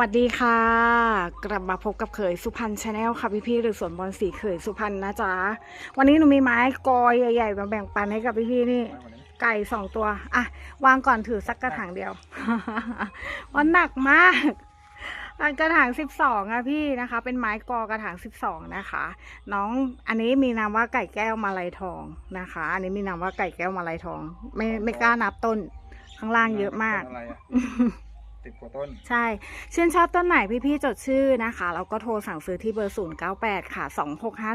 วัสดีค่ะ กลับมาพบกับเขยสุพรรณชาแนลค่ะพี่ๆหรือสวนบอลสีเขยสุพรรณนะจ๊ะ วันนี้หนูมีไม้กอใหญ่ๆมาแบ่งปันให้กับพี่ๆนี่ ไก่สองตัว อะ วางก่อนถือสักกระถางเดียววันหนักมากอันกระถางสิบสองอะพี่นะคะ เป็นไม้กอกระถางสิบสองนะคะ น้องอันนี้มีนามว่าไก่แก้วมาลัยทองนะคะ อันนี้มีนามว่าไก่แก้วมาลัยทอง ไม่ไม่กล้านับต้น ข้างล่างเยอะมากอะไร สิบกว่าต้น ใช่ ชื่นชอบต้นไหนพี่ๆจดชื่อนะคะแล้วก็โทรสั่งซื้อที่เบอร์ 098 ค่ะ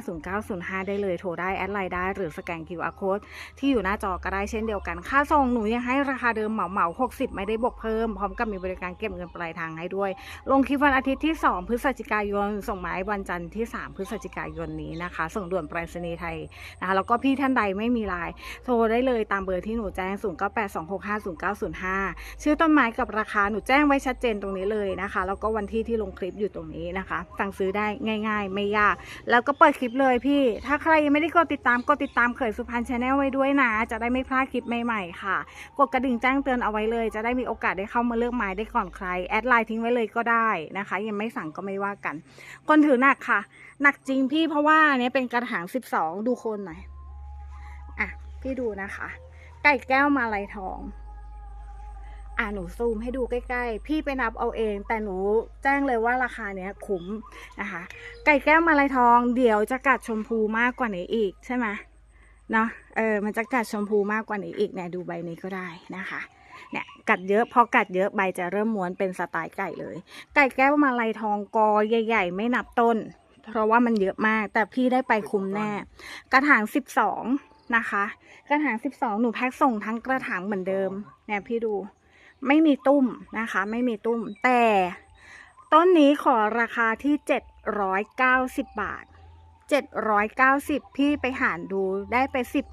2650905ได้เลยโทรได้ แอดไลน์ได้ หรือสแกน QR code ที่อยู่หน้าจอก็ได้เช่นเดียวกัน ค่าส่งหนูยังให้ราคาเดิมเหมาเหมาๆ60 ไม่ได้บวกเพิ่ม พร้อมกับมีบริการเก็บเงินปลายทางให้ด้วย ลงคลิปวันอาทิตย์ที่ 2 พฤศจิกายน ส่งหมายวันจันทร์ที่ 3 พฤศจิกายนนี้นะคะ ส่งด่วนไปรษณีย์ไทยนะคะแล้วก็พี่ท่านใดไม่มีไลน์โทรได้เลยตามเบอร์ที่หนูแจ้ง 0982650905 ชื่อต้นไม้กับราคาหนูแจ้ง้งไว้ชัดเจนตรงนี้เลยนะคะ แล้วก็วันที่ที่ลงคลิปอยู่ตรงนี้นะคะ สั่งซื้อได้ง่าย ๆ ไม่ยาก แล้วก็เปิดคลิปเลยพี่ ถ้าใครยังไม่ได้กดติดตามกดติดตามเขยสุพรรณชาแนลไว้ด้วยนะ จะได้ไม่พลาดคลิปใหม่ๆค่ะ กดกระดิ่งแจ้งเตือนเอาไว้เลย จะได้มีโอกาสได้เข้ามาเลือกไม้ได้ก่อนใคร แอดไลน์ทิ้งไว้เลยก็ได้นะคะ ยังไม่สั่งก็ไม่ว่ากัน คนถือหนักค่ะ หนักจริงพี่เพราะว่าเนี้ยเป็นกระถางสิบสองดูคนหน่อย อะ พี่ดูนะคะ ไก่แก้วมาลายทอง อะหนูซูมให้ดูใกล้ ๆ พี่ไปนับเอาเอง แต่หนูแจ้งเลยว่าราคาเนี้ยคุ้มนะคะ ไก่แก้วมาลายทองเดี๋ยวจะกัดชมพูมากกว่านี้อีกใช่ไหมเนาะเออมันจะกัดชมพูมากกว่านี้อีกเนี่ยดูใบนี้ก็ได้นะคะเนี่ยกัดเยอะพอกัดเยอะใบจะเริ่มม้วนเป็นสไตล์ไก่เลย ไก่แก้วมาลายทองกอใหญ่ ๆ ไม่นับต้น เพราะว่ามันเยอะมาก แต่พี่ได้ไปคุ้มแน่ กระถางสิบสองนะคะ กระถางสิบสองหนูแพ็คส่งทั้งกระถางเหมือนเดิมเนี่ยพี่ดู ไม่มีตุ้มนะคะ ไม่มีตุ้ม แต่ต้นนี้ขอราคาที่เจ็ดร้อยเก้าสิบบาทเจ็ดร้อยเก้าสิบพี่ไปหารดูได้ไปสิบ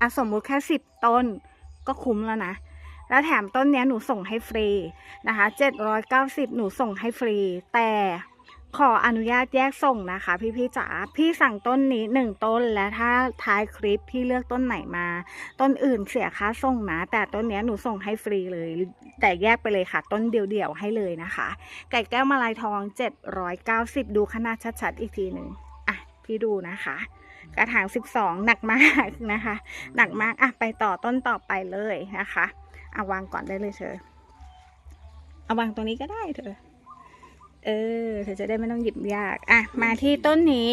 อะสมมุติแค่สิบต้นก็คุ้มแล้วนะ แล้วแถมต้นนี้หนูส่งให้ฟรีนะคะเจ็ดร้อยเก้าสิบหนูส่งให้ฟรี แต่ ขออนุญาตแยกส่งนะคะ พี่พี่ๆจ๋าพี่สั่งต้นนี้หนึ่งต้นและถ้าท้ายคลิปพี่เลือกต้นไหนมา ต้นอื่นเสียค่าส่งนะ แต่ต้นนี้หนูส่งให้ฟรีเลย แต่แยกไปเลยค่ะ ต้นเดี่ยวๆให้เลยนะคะ ไก่แก้วมาลายทอง 790 ดูขนาดชัดๆอีกทีหนึ่งอะ พี่ดูนะคะ กระถาง 12 หนักมากนะคะ หนักมากอะไปต่อต้นต่อไปเลยนะคะเอาวางก่อนได้เลยเธอเอาวางตรงนี้ก็ได้เธอ เออเธอจะได้ไม่ต้องหยิบยากอะมาที่ต้นนี้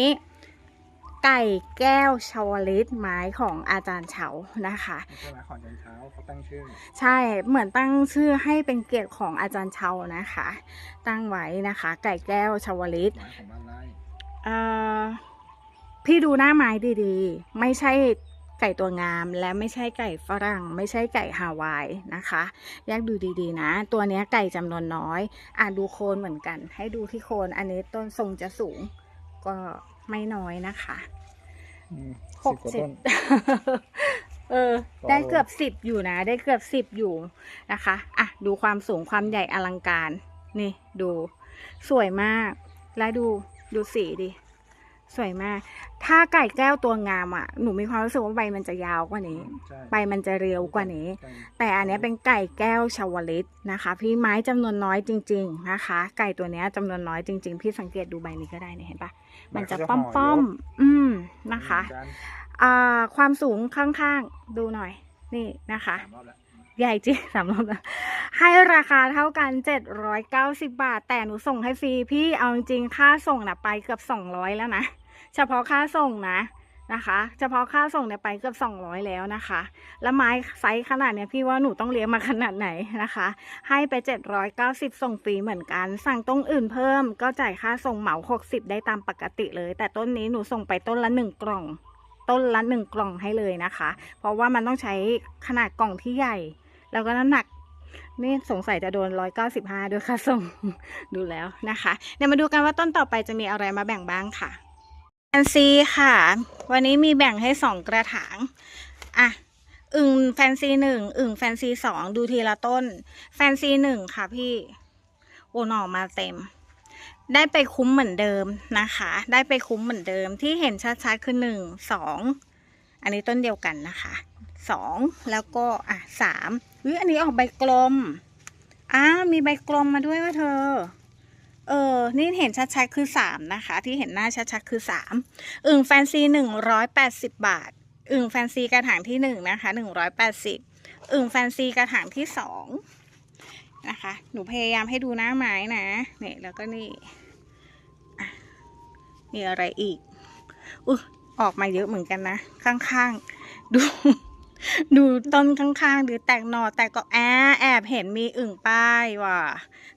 ไก่แก้วชาวลิตไม้ของอาจารย์เฉานะคะไม่ใช่ไหมขอนยันเช้าเขาตั้งชื่อใช่เหมือนตั้งชื่อให้เป็นเกียรติของอาจารย์เชานะคะ ตั้งไว้นะคะ ไก่แก้วชาวลิตหมายของบ้านไร่เอ่อพี่ดูหน้าไม้ดีๆ ไม่ใช่ ไก่ตัวงามและไม่ใช่ไก่ฝรั่ง ไม่ใช่ไก่ฮาวายนะคะแยกดูดีๆนะ ตัวเนี้ยไก่จำนวนน้อยอ่านดูโคนเหมือนกัน ให้ดูที่โคนอันนี้ต้นทรงจะสูง ก็ไม่น้อยนะคะอืมหกสิบกว่าเจ็ดต้นเออต่อได้เลยเกือบสิบอยู่นะ ได้เกือบสิบอยู่นะคะอะดูความสูงความใหญ่อลังการ นี่ดูสวยมาก แล้วดูดูสีดิ สวยมาก ถ้าไก่แก้วตัวงามอะ หนูมีความรู้สึกว่าใบมันจะยาวกว่านี้ใช่ใบมันจะเรียวกว่านี้ใช่แต่อันเนี้ยเป็นไก่แก้วชาวลิตนะคะ พี่ไม้จำนวนน้อยจริง ๆนะคะ ไก่ตัวเนี้ยจำนวนน้อยจริง ๆ พี่สังเกตดูใบนี้ก็ได้เนี่ยเห็นปะมันจะป้อมๆอืมนะคะเหมือนกันอ่าความสูงข้างๆดูหน่อย นี่นะคะสามรอบแล้วใหญ่จริงสามรอบแล้วให้ราคาเท่ากันเจ็ดร้อยเก้าสิบาท แต่หนูส่งให้ฟรี พี่เอาจริงๆค่าส่งนะไปเกือบสองร้อยแล้วนะ เฉพาะค่าส่งนะนะคะ เฉพาะค่าส่งเนี่ยไปเกือบสองร้อยแล้วนะคะ แล้วไม้ไซส์ขนาดเนี้ยพี่ว่าหนูต้องเลี้ยงมาขนาดไหนนะคะ ให้ไปเจ็ดร้อยเก้าสิบส่งฟรีเหมือนกัน สั่งต้นอื่นเพิ่มก็จ่ายค่าส่งเหมาหกสิบได้ตามปกติเลย แต่ต้นนี้หนูส่งไปต้นละหนึ่งกล่อง ต้นละหนึ่งกล่องให้เลยนะคะ เพราะว่ามันต้องใช้ขนาดกล่องที่ใหญ่ แล้วก็น้ำหนักนี่สงสัยจะโดนร้อยเก้าสิบห้าด้วยค่ะส่งดูแล้วนะคะ เดี๋ยวมาดูกันว่าต้นต่อไปจะมีอะไรมาแบ่งบ้างค่ะ นซีค่ะ วันนี้มีแบ่งให้สองกระถางอะอึ่งแฟนซีหนึ่งอึ่งแฟนซีสองดูทีละต้น แฟนซีหนึ่งค่ะพี่โอหน่อมาเต็ม ได้ไปคุ้มเหมือนเดิมนะคะ ได้ไปคุ้มเหมือนเดิมที่เห็นชัดๆคือหนึ่งสองอันนี้ต้นเดียวกันนะคะสองแล้วก็อะสามวิอันนี้ออกใบกลมอ้ามีใบกลมมาด้วยว่าเธอ นี่เห็นชัดๆคือสามนะคะ ที่เห็นหน้าชัดๆคือสามอึ่งแฟนซีหนึ่งร้อยแปดสิบบาท อึ่งแฟนซีกระถางที่หนึ่งนะคะหนึ่งร้อยแปดสิบอึ่งแฟนซีกระถางที่สองนะคะ หนูพยายามให้ดูหน้าไม้นะเนี่ยแล้วก็นี่อะมีอะไรอีกอุ้ออกมาเยอะเหมือนกันนะ ข้างๆ ดู ดูต้นข้างๆ หรือแตกหน่อแตกก็แอบแอบเห็นมีอึ่งป้ายว่ะ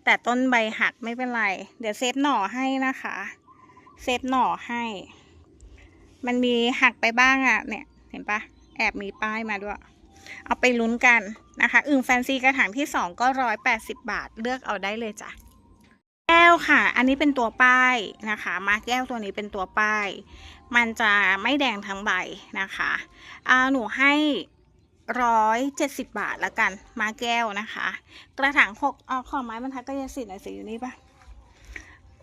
แต่ต้นใบหักไม่เป็นไร เดี๋ยวเซฟหน่อให้นะคะ เซฟหน่อให้ มันมีหักไปบ้างอะ่ะ เนี่ย เห็นปะแอบมีป้ายมาด้วย เอาไปลุ้นกันนะคะ อึ่งแฟนซีกระถางที่สองก็ร้อยแปดสิบบาทเลือกเอาได้เลยจ้ะแก้วค่ะ อันนี้เป็นตัวป้ายนะคะ มาแก้วตัวนี้เป็นตัวป้าย มันจะไม่แดงทั้งใบนะคะอาหนูให้ร้อยเจ็ดสิบบาทละกัน มาแก้วนะคะ กระถางหกเอาขอไม้บรรทัดก็ยสิทธิ์หน่อยสิอยู่นี่ปะ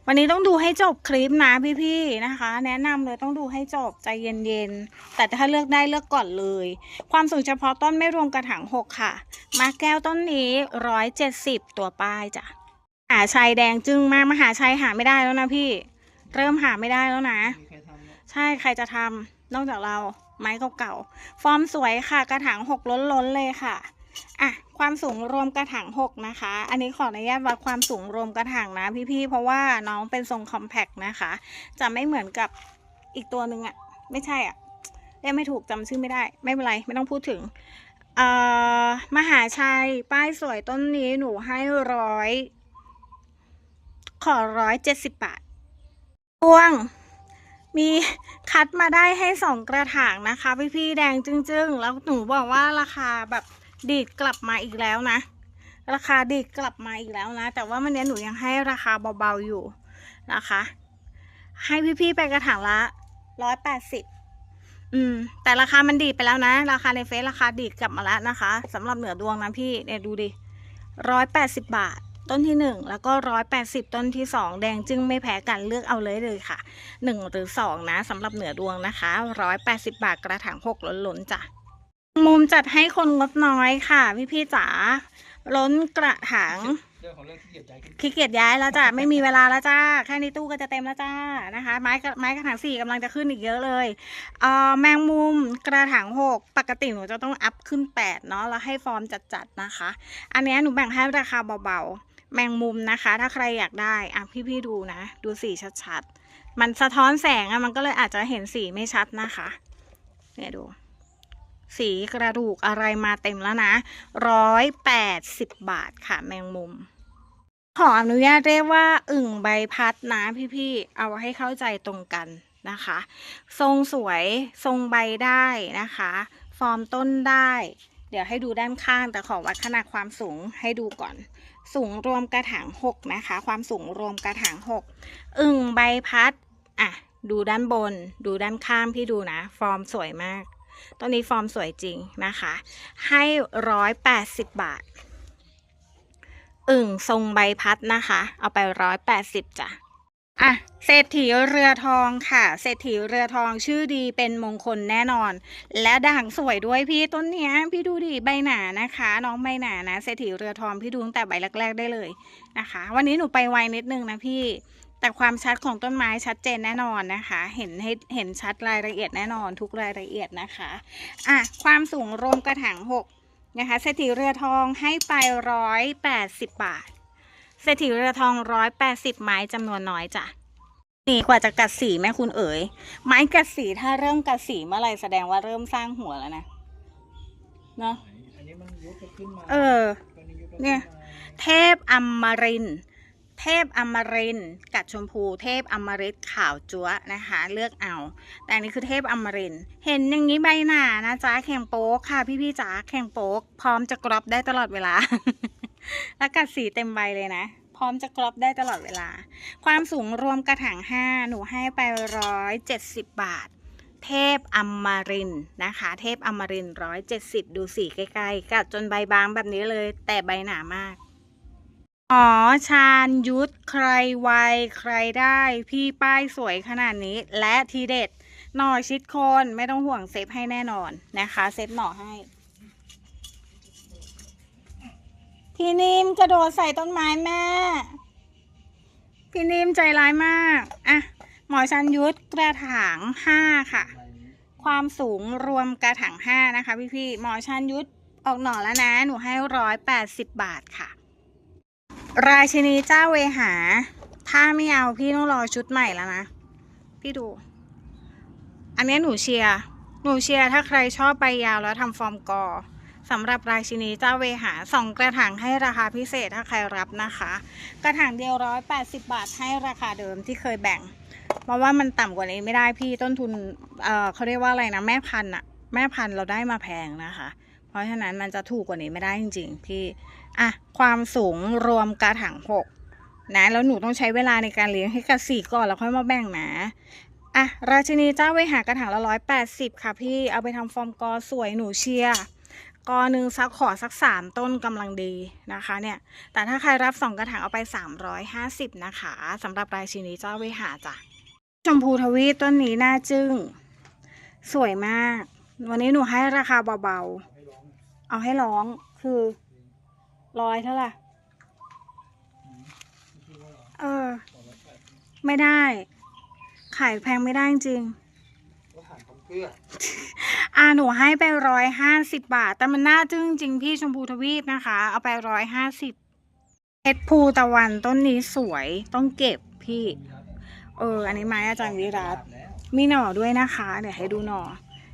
วันนี้ต้องดูให้จบคลิปนะพี่ๆนะคะ แนะนำเลยต้องดูให้จบใจเย็นๆ แต่ถ้าเลือกได้เลือกก่อนเลย ความสูงเฉพาะต้นไม่รวมกระถางหกค่ะ มาแก้วต้นนี้ร้อยเจ็ดสิบตัวป้ายจ้ะหาชัยแดงจึงมากมหาชัยหาไม่ได้แล้วนะพี่ เริ่มหาไม่ได้แล้วนะ ใช่ใครจะทำนอกจากเราไม้เก่าๆฟอร์มสวยค่ะ กระถางหกล้นๆเลยค่ะอะความสูงรวมกระถางหกนะคะ อันนี้ขออนุญาตวัดความสูงรวมกระถางนะพี่ๆเพราะว่าน้องเป็นทรงคอมแพคนะคะ จะไม่เหมือนกับอีกตัวหนึ่งอะไม่ใช่อะเรียกไม่ถูกจำชื่อไม่ได้ ไม่เป็นไรไม่ต้องพูดถึงเอ่อมหาชัย ป้ายสวยต้นนี้หนูให้ร้อยขอร้อยเจ็ดสิบบาทพวง มีคัดมาได้ให้สองกระถางนะคะ พี่พี่แดงจึ้งๆ แล้วหนูบอกว่าราคาแบบดีดกลับมาอีกแล้วนะ ราคาดีดกลับมาอีกแล้วนะ แต่ว่าวันนี้หนูยังให้ราคาเบาๆอยู่นะคะ ให้พี่ๆไปกระถางละร้อยแปดสิบอืม แต่ราคามันดีดไปแล้วนะ ราคาในเฟซราคาดีดกลับมาแล้วนะคะสำหรับเหนือดวงนะพี่เนี่ยดูดิร้อยแปดสิบบาท ต้นที่หนึ่งแล้วก็ร้อยแปดสิบต้นที่สองแดงจึงไม่แพ้กันเลือกเอาเลยเลยค่ะหนึ่งหรือสองนะสำหรับเหนือดวงนะคะร้อยแปดสิบาทกระถางหกล้นๆจ้ะมุมจัดให้คนงบน้อยค่ะ พี่พี่ๆจ๋าล้นกระถางเรื่องของเรื่องที่เกียจใจขึ้นขี้เกียจย้ายแล้วจ้ะไม่มีเวลาแล้วจ้าแค่นี้ตู้ก็จะเต็มแล้วจ้านะคะ ไม้กระไม้กระถางสี่กำลังจะขึ้นอีกเยอะเลยเอ่อแมงมุมกระถางหกปกติหนูจะต้องอัพขึ้นแปดเนาะแล้วให้ฟอร์มจัดๆนะคะ อันเนี้ยหนูแบ่งให้ราคาเบาๆ แมงมุมนะคะ ถ้าใครอยากได้อะพี่ๆดูนะ ดูสีชัดๆ มันสะท้อนแสงอะมันก็เลยอาจจะเห็นสีไม่ชัดนะคะ เนี่ยดู สีกระดูกอะไรมาเต็มแล้วนะร้อยแปดสิบบาทค่ะแมงมุม ขออนุญาตเรียกว่าอึ่งใบพัดนะพี่ๆ เอาให้เข้าใจตรงกันนะคะ ทรงสวยทรงใบได้นะคะ ฟอร์มต้นได้ เดี๋ยวให้ดูด้านข้างแต่ขอวัดขนาดความสูงให้ดูก่อน สูงรวมกระถางหกนะคะ ความสูงรวมกระถางหกอึ่งใบพัด อะ ดูด้านบน ดูด้านข้างพี่ดูนะ ฟอร์มสวยมาก ต้นนี้ฟอร์มสวยจริงนะคะ ให้ร้อยแปดสิบบาท อึ่งทรงใบพัดนะคะ เอาไปร้อยแปดสิบจ้ะ อะเศรษฐีเรือทองค่ะ เศรษฐีเรือทองชื่อดีเป็นมงคลแน่นอน และด่างสวยด้วยพี่ต้นเนี้ย พี่ดูดิใบหนานะคะ น้องใบหนานะเศรษฐีเรือทองพี่ดูตั้งแต่ใบแรกๆได้เลยนะคะ วันนี้หนูไปไวนิดนึงนะพี่ แต่ความชัดของต้นไม้ชัดเจนแน่นอนนะคะ เห็นให้เห็นชัดรายละเอียดแน่นอนทุกรายละเอียดนะคะอะความสูงรวมกระถางหกนะคะเศรษฐีเรือทองให้ไปร้อยแปดสิบบาท เศรษฐีเรือทองร้อยแปดสิบไม้จำนวนน้อยจ้ะนี่กว่าจะกัดสีแม่คุณเอ๋ย ไม้กัดสีถ้าเริ่มกัดสีเมื่อไหรแสดงว่าเริ่มสร้างหัวแล้วนะเนาะอันนี้มันยุบขึ้นมาเออตัวนี้ยุบเนี่ยขึ้มาเทพอมรินทร์เทพอมรินทร์กัดชมพู เทพอมฤตขาวจั๊วนะคะ เลือกเอา แต่อันนี้คือเทพอมรินทร์เห็นอย่างนี้ใบหนานะจ๊ะแข่งโป๊กค่ะ พี่ๆจ๋าแข่งโป๊กพร้อมจะกรอบได้ตลอดเวลา แล้วกัดสีเต็มใบเลยนะ พร้อมจะกรอบได้ตลอดเวลา ความสูงรวมกระถางห้าหนูให้ไปร้อยเจ็ดสิบบาท เทพอมารินนะคะ เทพอมารินร้อยเจ็ดสิบดูสีใกล้ๆกัดจนใบบางแบบนี้เลย แต่ใบหนามากอ๋อชาญยุทธใครไวใครได้ พี่ป้ายสวยขนาดนี้ และทีเด็ด หน่อชิดคนไม่ต้องห่วงเซฟให้แน่นอนนะคะ เซฟหน่อให้ พี่นิ่มกระโดดใส่ต้นไม้แม่ พี่นิ่มใจร้ายมาก อะ หมอชันยุทธกระถางห้าค่ะ ความสูงรวมกระถางห้านะคะ พี่พี่หมอชันยุทธออกหน่อแล้วนะ หนูให้ร้อยแปดสิบบาทค่ะ ราชินีเจ้าเวหา ถ้าไม่เอาพี่ต้องรอชุดใหม่แล้วนะ พี่ดู อันนี้หนูเชียร์ หนูเชียร์ถ้าใครชอบใบยาวแล้วทำฟอร์มกอ สำหรับราชินีเจ้าเวหาสองกระถางให้ราคาพิเศษถ้าใครรับนะคะ กระถางเดียวร้อยแปดสิบาทให้ราคาเดิมที่เคยแบ่ง เพราะว่ามันต่ำกว่านี้ไม่ได้พี่ต้นทุนเออเขาเรียกว่าอะไรนะแม่พันธุ์อะแม่พันธุ์เราได้มาแพงนะคะ เพราะฉะนั้นมันจะถูกกว่านี้ไม่ได้จริง ๆ พี่อะความสูงรวมกระถางหกนะแล้วหนูต้องใช้เวลาในการเลี้ยงให้กระสีก่อนแล้วค่อยมาแบ่งนะอะราชินีเจ้าเวหากระถางละร้อยแปดสิบค่ะพี่เอาไปทำฟอร์มกอสวยหนูเชียร์ กอหนึ่งสักขอสักสามต้นกำลังดีนะคะเนี่ยแต่ถ้าใครรับสองกระถางเอาไป 350 นะคะสำหรับรายชินีเจ้าเวหาจ้ะชมพูทวีตต้นนี้น่าจึ้ง สวยมาก วันนี้หนูให้ราคาเบาๆ เอาให้ร้องคือร้อยเท่าไหร่เออ ไม่ได้ ขายแพงไม่ได้จริง อ่าหนูให้ไปร้อยห้าสิบบาท แต่มันน่าจึ้งจริงพี่ชมพูทวีปนะคะ เอาไปร้อยห้าสิบเพชรภูตะวันต้นนี้สวยต้องเก็บพี่ เออ อันนี้ไม้อาจารย์วิรัตมีหน่อด้วยนะคะ เดี๋ยวให้ดูหน่อ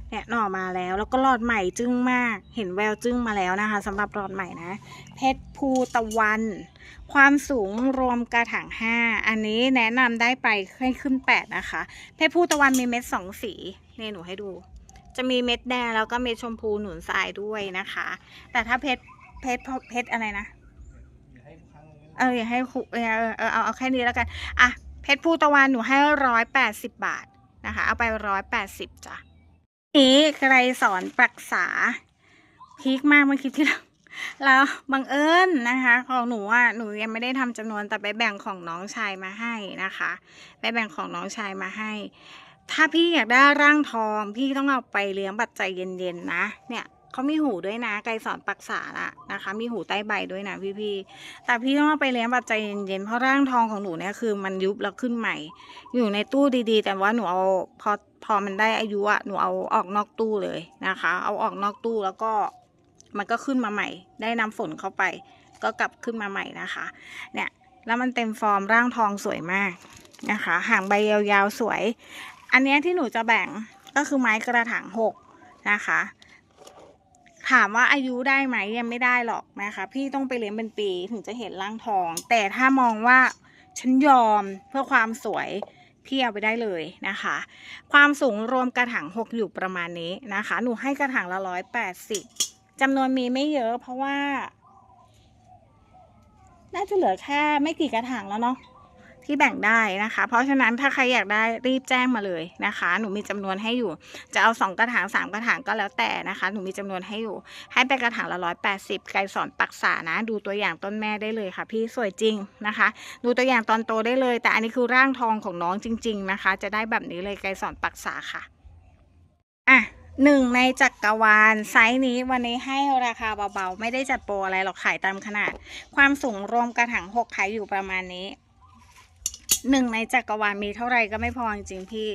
เนี่ยหน่อมาแล้วแล้วก็หลอดใหม่จึ้งมาก เห็นแววจึ้งมาแล้วนะคะสำหรับหลอดใหม่นะ เพชรภูตะวัน ความสูงรวมกระถางห้าอันนี้แนะนำได้ไปให้ขึ้นแปดนะคะ เพชรภูตะวันมีเม็ดสองสีนี่หนูให้ดู จะมีเม็ดแดงแล้วก็เม็ดชมพูหนุนทรายด้วยนะคะ แต่ถ้าเพชรเพชรเพชรอะไรนะเอออย่าให้คุเออเออเออเอาเอาแค่นี้แล้วกันอะเพชรภูตะวันหนูให้ร้อยแปดสิบบาทนะคะ เอาไปร้อยแปดสิบจ้ะนี้ใครสอนปรักษาพีคมากเมื่อกี้ที่เราแล้วบังเอิญนะคะ ของหนูอะหนูยังไม่ได้ทำจำนวนแต่ไปแบ่งของน้องชายมาให้นะคะ ไปแบ่งของน้องชายมาให้ ถ้าพี่อยากได้ร่างทอง พี่ต้องเอาไปเลี้ยงบัตรใจเย็นๆนะ เนี่ยเขามีหูด้วยนะ ไกรสอนปรักษาละนะคะ มีหูใต้ใบด้วยนะพี่ๆแต่พี่ต้องเอาไปเลี้ยงบัตรใจเย็นๆเพราะร่างทองของหนูเนี่ยคือมันยุบแล้วขึ้นใหม่ อยู่ในตู้ดีๆ แต่ว่าหนูเอาพอพอมันได้อายุอะหนูเอาออกนอกตู้เลยนะคะ เอาออกนอกตู้แล้วก็มันก็ขึ้นมาใหม่ ได้น้ำฝนเข้าไป ก็กลับขึ้นมาใหม่นะคะ เนี่ยแล้วมันเต็มฟอร์มร่างทองสวยมากนะคะ หางใบยาวๆสวย อันนี้ที่หนูจะแบ่งก็คือไม้กระถางหกนะคะ ถามว่าอายุได้ไหมยังไม่ได้หรอกนะคะ พี่ต้องไปเลี้ยงเป็นปีถึงจะเห็นร่างทอง แต่ถ้ามองว่าฉันยอมเพื่อความสวยพี่เอาไปได้เลยนะคะ ความสูงรวมกระถางหกอยู่ประมาณนี้นะคะ หนูให้กระถางละร้อยแปดสิบจำนวนมีไม่เยอะเพราะว่า น่าจะเหลือแค่ไม่กี่กระถางแล้วเนาะ ที่แบ่งได้นะคะ เพราะฉะนั้นถ้าใครอยากได้รีบแจ้งมาเลยนะคะ หนูมีจำนวนให้อยู่ จะเอาสองกระถางสามกระถางก็แล้วแต่นะคะ หนูมีจำนวนให้อยู่ ให้ไปกระถางละร้อยแปดสิบไกรสอนปักษานะ ดูตัวอย่างต้นแม่ได้เลยค่ะ พี่สวยจริงนะคะ ดูตัวอย่างตอนโตได้เลย แต่อันนี้คือร่างทองของน้องจริง ๆนะคะ จะได้แบบนี้เลยไกรสอนปักษาค่ะอะหนึ่งในจักรวาลไซส์นี้วันนี้ให้ราคาเบาๆ ไม่ได้จัดโปรอะไรหรอกขายตามขนาด ความสูงรวมกระถางหกขายอยู่ประมาณนี้ หนึ่งในจักรวาลมีเท่าไรก็ไม่พอจริงๆพี่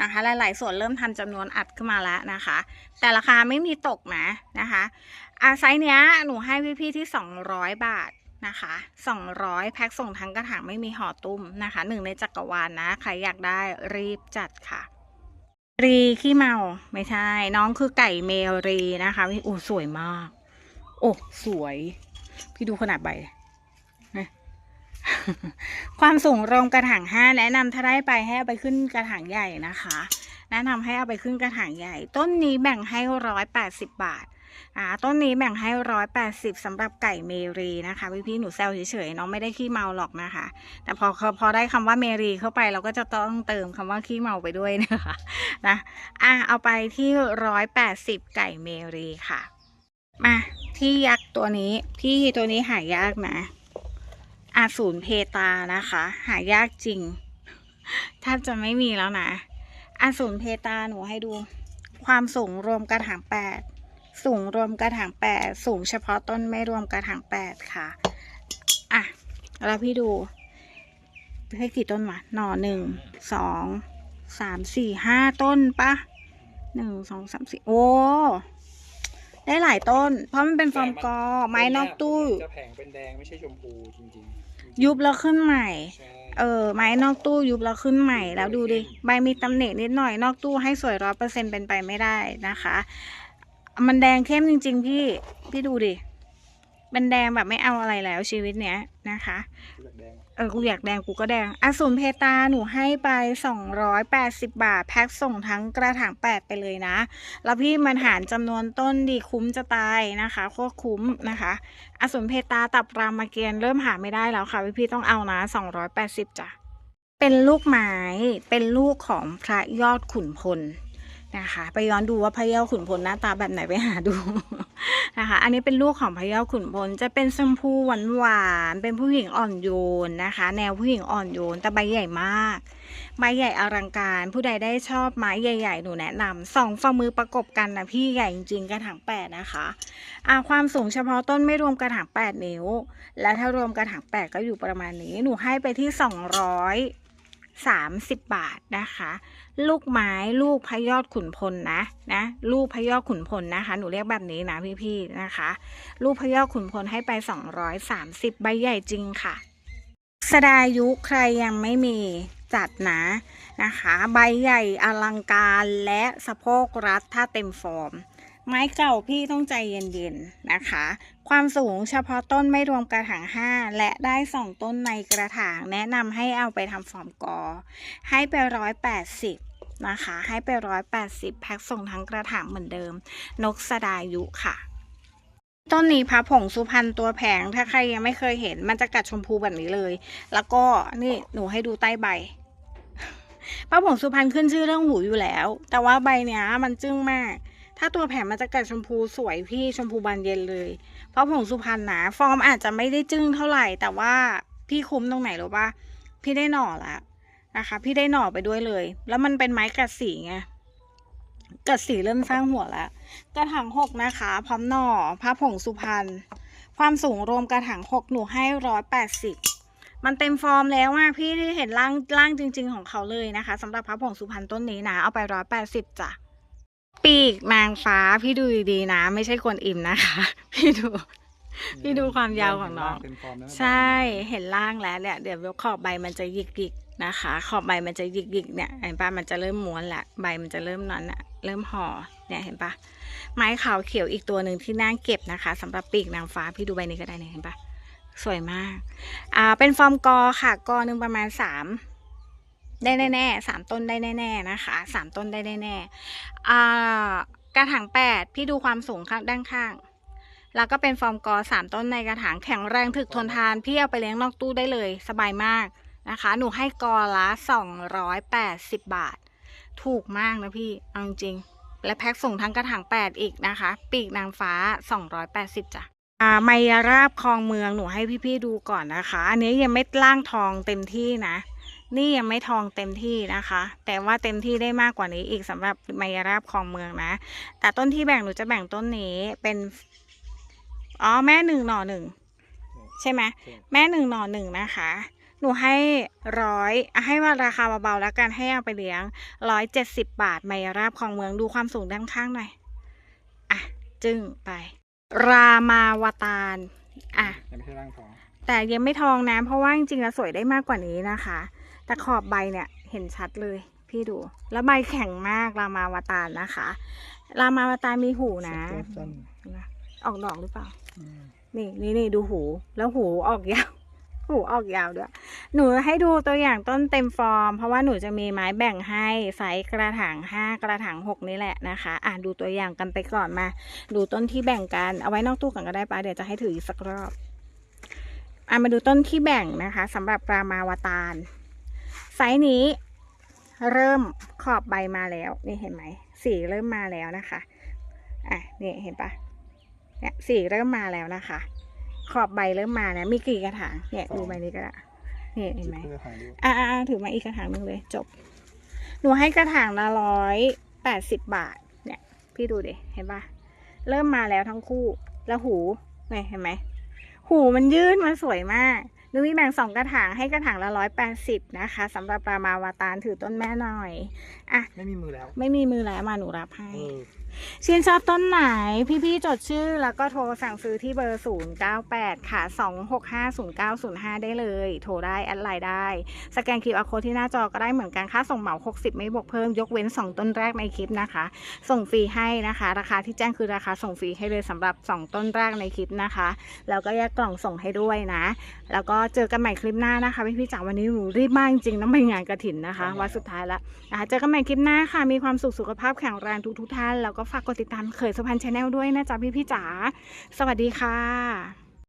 นะคะหลายๆส่วนเริ่มทำจำนวนอัดขึ้นมาแล้วนะคะ แต่ราคาไม่มีตกนะนะคะอาไซส์เนี้ยหนูให้พี่ๆที่ 200 บาทนะคะ200 แพ็คส่งทั้งกระถางไม่มีห่อตุ้มนะคะหนึ่งในจักรวาลนะใครอยากได้รีบจัดค่ะ รีขี้เมาไม่ใช่ น้องคือไก่เมรีนะคะพี่โอ้สวยมาก โอ้สวย พี่ดูขนาดใบ ความสูงรวมกระถางห้าแนะนำถ้าได้ไปให้เอาไปขึ้นกระถางใหญ่นะคะ แนะนำให้เอาไปขึ้นกระถางใหญ่ ต้นนี้แบ่งให้ร้อยแปดสิบบาทอ่าต้นนี้แบ่งให้ร้อยแปดสิบสำหรับไก่เมรีนะคะพี่พี่ๆหนูแซวเฉยๆน้องไม่ได้ขี้เมาหรอกนะคะ แต่พอพอได้คำว่าเมรีเข้าไปเราก็จะต้องเติมคำว่าขี้เมาไปด้วยนะคะนะอะเอาไปที่ร้อยแปดสิบไก่เมรีค่ะ มาที่ยักษ์ตัวนี้พี่ตัวนี้หายากนะ อาสูรเพตานะคะ หายากจริงแทบจะไม่มีแล้วนะอาสูรเพตาหนูให้ดู ความสูงรวมกระถางแปดสูงรวมกระถางแปดสูงเฉพาะต้นไม่รวมกระถางแปดค่ะอะแล้วพี่ดูให้กี่ต้นวะหน่อหนึ่งสองสามสี่ห้าต้นปะหนึ่งสองสามสี่โอ้ได้หลายต้น เพราะมันเป็นฟอร์มกอไม้นอกตู้จะแผงเป็นแดงไม่ใช่ชมพูจริงๆ ยุบแล้วขึ้นใหม่ ใช่เออ ไม้นอกตู้ยุบแล้วขึ้นใหม่แล้วดูดิ ใบมีตำหนินิดหน่อยนอกตู้ให้สวยร้อยเปอร์เซ็นเป็นไปไม่ได้นะคะ มันแดงเข้มจริง ๆ พี่ พี่ดูดิ เป็นแดงแบบไม่เอาอะไรแล้วชีวิตเนี้ยนะคะเลือกแดงเออกูอยากแดงกูก็แดงอสูรเพตาหนูให้ไป 280 บาท แพ็คส่งทั้งกระถาง8ไปเลยนะ แล้วพี่มันหารจำนวนต้นดีคุ้มจะตายนะคะโคตรคุ้มนะคะอสูรเพตาตับรามเกียรติ์เริ่มหาไม่ได้แล้วค่ะ พี่พี่ต้องเอานะ 280จ้ะเป็นลูกไม้เป็นลูกของพระยอดขุนพล นะคะ ไปย้อนดูว่าพระยอดขุนพลหน้าตาแบบไหนไปหาดูนะคะ อันนี้เป็นลูกของพระยอดขุนพลจะเป็นชมพูหวานหวานเป็นผู้หญิงอ่อนโยนนะคะ แนวผู้หญิงอ่อนโยนแต่ใบใหญ่มากไม้ใหญ่อลังการ ผู้ใดได้ชอบไม้ใหญ่ ๆ หนูแนะนำสองฝ่ามือประกบกันนะพี่ใหญ่จริงๆกระถางแปดนะคะอ่าความสูงเฉพาะต้นไม่รวมกระถางแปดนิ้ว และถ้ารวมกระถางแปดก็อยู่ประมาณนี้หนูให้ไปที่สองร้อย สามสิบบาทนะคะ ลูกไม้ลูกพระยอดขุนพลนะนะ ลูกพระยอดขุนพลนะคะ หนูเรียกแบบนี้นะพี่ๆนะคะ ลูกพระยอดขุนพลให้ไปสองร้อยสามสิบใบใหญ่จริงค่ะ สดายุใครยังไม่มีจัดนะนะคะ ใบใหญ่อลังการและสะโพกรัดถ้าเต็มฟอร์ม ไม้เก่าพี่ต้องใจเย็นๆนะคะ ความสูงเฉพาะต้นไม่รวมกระถาง 5 และได้ 2 ต้นในกระถาง แนะนำให้เอาไปทำฟอร์มกอ ให้ไปร้อยแปดสิบนะคะ ให้ไปร้อยแปดสิบแพ็คส่งทั้งกระถางเหมือนเดิม นกสดายุค่ะต้นนี้พระผงสุพรรณตัวแผงถ้าใครยังไม่เคยเห็น มันจะกัดชมพูแบบนี้เลย แล้วก็นี่หนูให้ดูใต้ใบพระผงสุพรรณขึ้นชื่อเรื่องหูอยู่แล้ว แต่ว่าใบเนี้ยมันจึ้งมาก ถ้าตัวแผงมันจะเกัดชมพูสวยพี่ชมพูบานเย็นเลย เพราะผงสุพรรณนะฟอร์มอาจจะไม่ได้จึ้งเท่าไหร่ แต่ว่าพี่คุ้มตรงไหนหรู้ปะพี่ได้หน่อละนะคะ พี่ได้หน่อไปด้วยเลย แล้วมันเป็นไม้กัดสีไงกัดสีเริ่มสร้างหัวแล้วกระถางหกนะคะ พร้อมหน่อพระผงสุพรรณความสูงรวมกระถางหกหนูให้ร้อยแปดสิบมันเต็มฟอร์มแล้วอะพี่ที่เห็นร่างร่างจริง ๆ ของเขาเลยนะคะสำหรับพระผงสุพรรณต้นนี้นะ เอาไปร้อยแปดสิบจ้ะ ปีกนางฟ้าพี่ดูดีๆนะ ไม่ใช่กวนอิมนะคะ พี่ดู พี่ดูความยาวของน้องเต็มฟอร์มแล้วนะใช่เห็นล่างแล้วเนี่ยเดี๋ยวขอบใบมันจะหยิกๆนะคะ ขอบใบมันจะหยิกๆเนี่ยเห็นปะมันจะเริ่มม้วนละใบมันจะเริ่มนั้นอะเริ่มห่อเนี่ยเห็นปะไม้ขาวเขียวอีกตัวหนึ่งที่น่าเก็บนะคะสำหรับปีกนางฟ้าพี่ดูใบนี้ก็ได้เนี่ยเห็นปะสวยมากอ่าเป็นฟอร์มกอค่ะกอหนึ่งประมาณสาม ได้แน่ๆสามต้นได้แน่ๆนะคะสามต้นได้แน่ๆกระถางแปดพี่ดูความสูงข้างด้านข้าง แล้วก็เป็นฟอร์มกอสามต้นในกระถางแข็งแรงถึกทนทานพี่เอาไปเลี้ยงนอกตู้ได้เลยสบายมากนะคะ หนูให้กอละสองร้อยแปดสิบบาท ถูกมากนะพี่ เอาจริงๆและแพ็คส่งทั้งกระถางแปดอีกนะคะ ปีกนางฟ้าสองร้อยแปดสิบจ้ะไมยราบคลองเมืองหนูให้พี่ๆดูก่อนนะคะ อันนี้ยังไม่ล่างทองเต็มที่นะ นี่ยังไม่ทองเต็มที่นะคะ แต่ว่าเต็มที่ได้มากกว่านี้อีกสำหรับไมยราบคลองเมืองนะ แต่ต้นที่แบ่งหนูจะแบ่งต้นนี้เป็นอ๋อแม่หนึ่งหน่อหนึ่งใช่ไหมใช่แม่หนึ่งหน่อหนึ่งนะคะ หนูให้ร้อยอะให้ว่าราคาเบาๆแล้วกันให้เอาไปเลี้ยงร้อยเจ็ดสิบบาทไมยราบของเมืองดูความสูงด้านข้างหน่อยอะจึ้งไป รามาวตารอะยังไม่ใช่ร่างทองแต่ยังไม่ทองนะเพราะว่าจริงๆแล้วสวยได้มากกว่านี้นะคะ แต่ขอบใบเนี่ยเห็นชัดเลย พี่ดู แล้วใบแข็งมากรามาวตารนะคะ รามาวตารมีหูนะตัวสั้นออกดอกหรือเปล่าอืมนี่นี่นี่ดูหู แล้วหูออกยาว หูออกยาวด้วย หนูให้ดูตัวอย่างต้นเต็มฟอร์ม เพราะว่าหนูจะมีไม้แบ่งให้ไซส์กระถางห้ากระถางหกนี่แหละนะคะ อะดูตัวอย่างกันไปก่อนมา ดูต้นที่แบ่งกัน เอาไว้นอกตู้ก่อนก็ได้ปะเดี๋ยวจะให้ถืออีกสักรอบอะมาดูต้นที่แบ่งนะคะสำหรับรามาวตาร ไซส์นี้เริ่มขอบใบมาแล้ว นี่เห็นไหม สีเริ่มมาแล้วนะคะ อะ นี่เห็นปะเนี่ยสีเริ่มมาแล้วนะคะ ขอบใบเริ่มมานะมีกี่กระถาง เนี่ยดูใบนี้ก็ได้นี่เห็นไหมเพื่อถ่ายดูอ่าอ่าถือมาอีกกระถางหนึ่งเลย จบ หนูให้กระถางละร้อยแปดสิบบาท เนี่ย พี่ดูดิเห็นปะเริ่มมาแล้วทั้งคู่ แล้วหูเนี่ยเห็นไหม หูมันยื่นมาสวยมาก นุ้ยแบ่งสองกระถางให้กระถางละร้อยแปดสิบนะคะสำหรับปลามาวาตารถือต้นแม่หน่อยอะไม่มีมือแล้ว ไม่มีมือแล้วมาหนูรับให้ เออ ชื่นชอบต้นไหน พี่ๆจดชื่อแล้วก็โทรสั่งซื้อที่เบอร์ 098 ค่ะ 2650905 ได้เลย โทรได้แอดไลน์ได้ สแกนคิวอาร์โค้ดที่หน้าจอก็ได้เหมือนกันค่าส่งเหมา 60 ไม่บวกเพิ่ม ยกเว้น 2 ต้นแรกในคลิปนะคะ ส่งฟรีให้นะคะ ราคาที่แจ้งคือราคาส่งฟรีให้เลยสำหรับ 2 ต้นแรกในคลิปนะคะ แล้วก็แยกกล่องส่งให้ด้วยนะ แล้วก็เจอกันใหม่คลิปหน้านะคะพี่ๆจ๋าวันนี้หนูรีบมากจริงๆต้องไปงานกระถินนะคะวันสุดท้ายแล้วนะคะเจอกันใหม่คลิปหน้าค่ะมีความสุขสุขภาพแข็งแรงทุกทุกๆท่านแล้วก็ฝากกดติดตามเขยสุพรรณชาแนลด้วยนะจ๊ะพี่พี่ๆจ๋าสวัสดีค่ะ